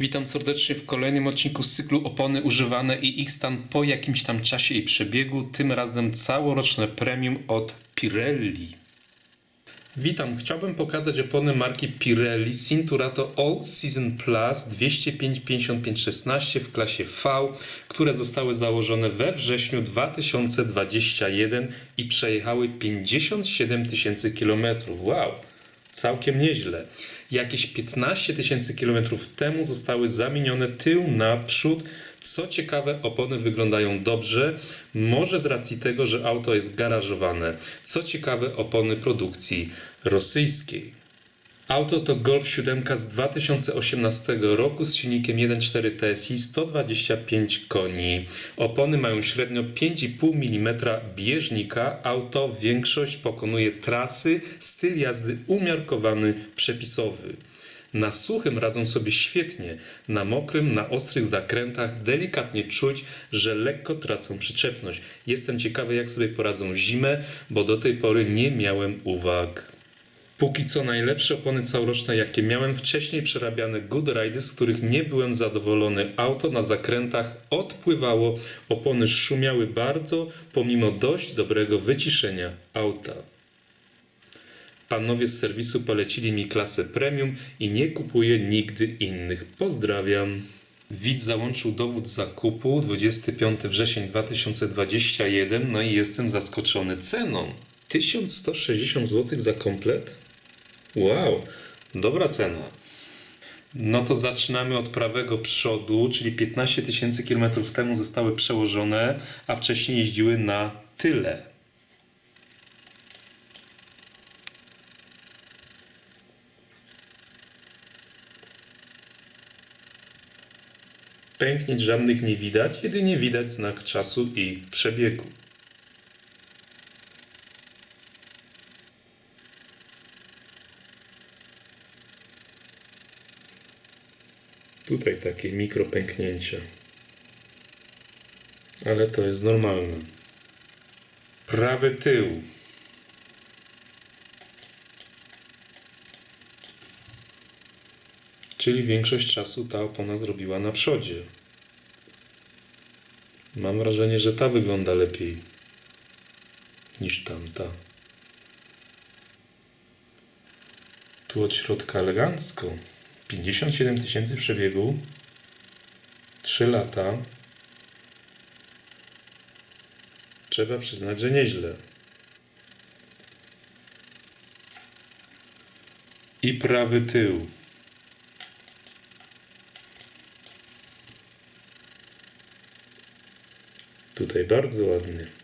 Witam serdecznie w kolejnym odcinku z cyklu Opony używane i ich stan po jakimś tam czasie i przebiegu, tym razem całoroczne premium od Pirelli. Witam, chciałbym pokazać opony marki Pirelli Cinturato All Season Plus 205 55 16 w klasie V, które zostały założone we wrześniu 2021 i przejechały 57 tysięcy kilometrów. Wow! Całkiem nieźle. Jakieś 15 tysięcy kilometrów temu zostały zamienione tył na przód. Co ciekawe, opony wyglądają dobrze, może z racji tego, że auto jest garażowane. Co ciekawe, opony produkcji rosyjskiej. Auto to Golf 7 z 2018 roku z silnikiem 1.4 TSI 125 koni. Opony mają średnio 5,5 mm bieżnika. Auto większość pokonuje trasy, styl jazdy umiarkowany, przepisowy. Na suchym radzą sobie świetnie, na mokrym, na ostrych zakrętach delikatnie czuć, że lekko tracą przyczepność. Jestem ciekawy, jak sobie poradzą w zimę, bo do tej pory nie miałem uwag. Póki co najlepsze opony całoroczne, jakie miałem wcześniej przerabiane Good Ridy, z których nie byłem zadowolony. Auto na zakrętach odpływało, opony szumiały bardzo, pomimo dość dobrego wyciszenia auta. Panowie z serwisu polecili mi klasę premium i nie kupuję nigdy innych. Pozdrawiam. Widz załączył dowód zakupu 25 wrzesień 2021, no i jestem zaskoczony ceną. 1160 zł za komplet? Wow, dobra cena. No to zaczynamy od prawego przodu, czyli 15 tysięcy kilometrów temu zostały przełożone, a wcześniej jeździły na tyle. Pęknięć żadnych nie widać, jedynie widać znak czasu i przebiegu. Tutaj takie mikropęknięcia. Ale to jest normalne. Prawy tył. Czyli większość czasu ta opona zrobiła na przodzie. Mam wrażenie, że ta wygląda lepiej niż tamta. Tu od środka elegancko. 57 tysięcy przebiegu. 3 lata. Trzeba przyznać, że nieźle. I prawy tył. Tutaj bardzo ładny.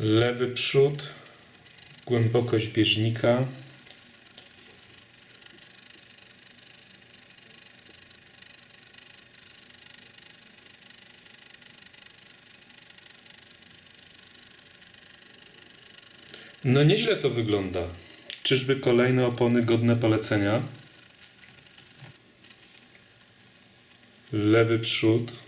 Lewy przód, głębokość bieżnika. No nieźle to wygląda. Czyżby kolejne opony godne polecenia? Lewy przód.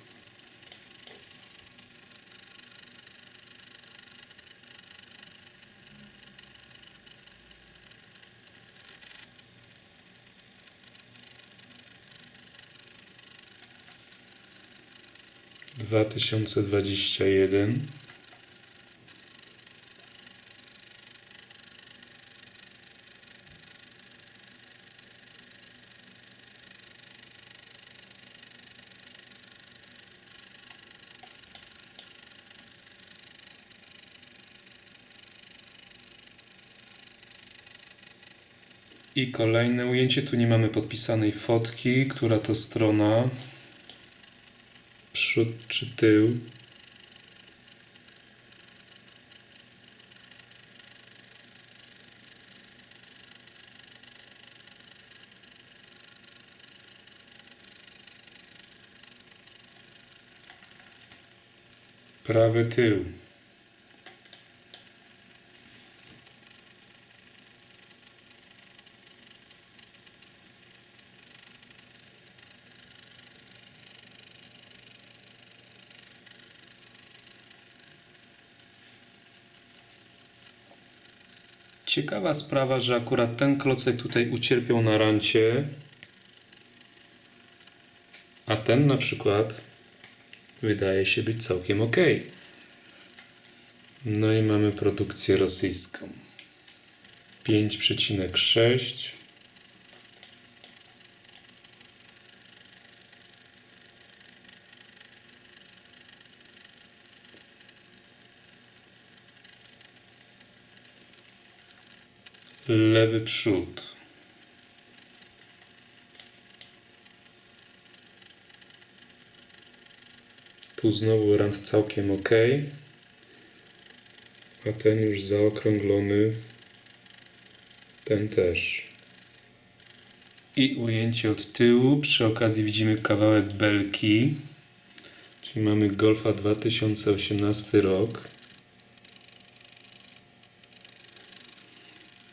Dwa tysiące dwadzieścia jeden. I kolejne ujęcie. Tu nie mamy podpisanej fotki, która to strona. Przód czy tył. Prawy tył. Ciekawa sprawa, że akurat ten klocek tutaj ucierpiał na rancie, a ten na przykład wydaje się być całkiem ok. No i mamy produkcję rosyjską. 5,6 lewy przód. Tu znowu rand całkiem ok. A ten już zaokrąglony. Ten też. I ujęcie od tyłu. Przy okazji widzimy kawałek belki. Czyli mamy Golfa 2018 rok.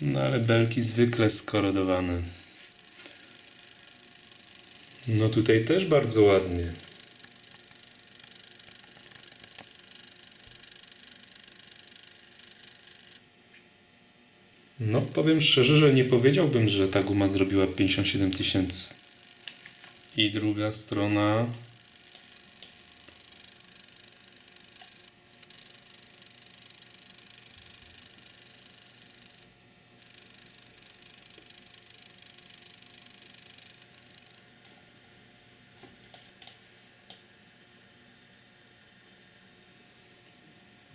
No ale belki zwykle skorodowane. No tutaj też bardzo ładnie. No, powiem szczerze, że nie powiedziałbym, że ta guma zrobiła 57 tysięcy. I druga strona.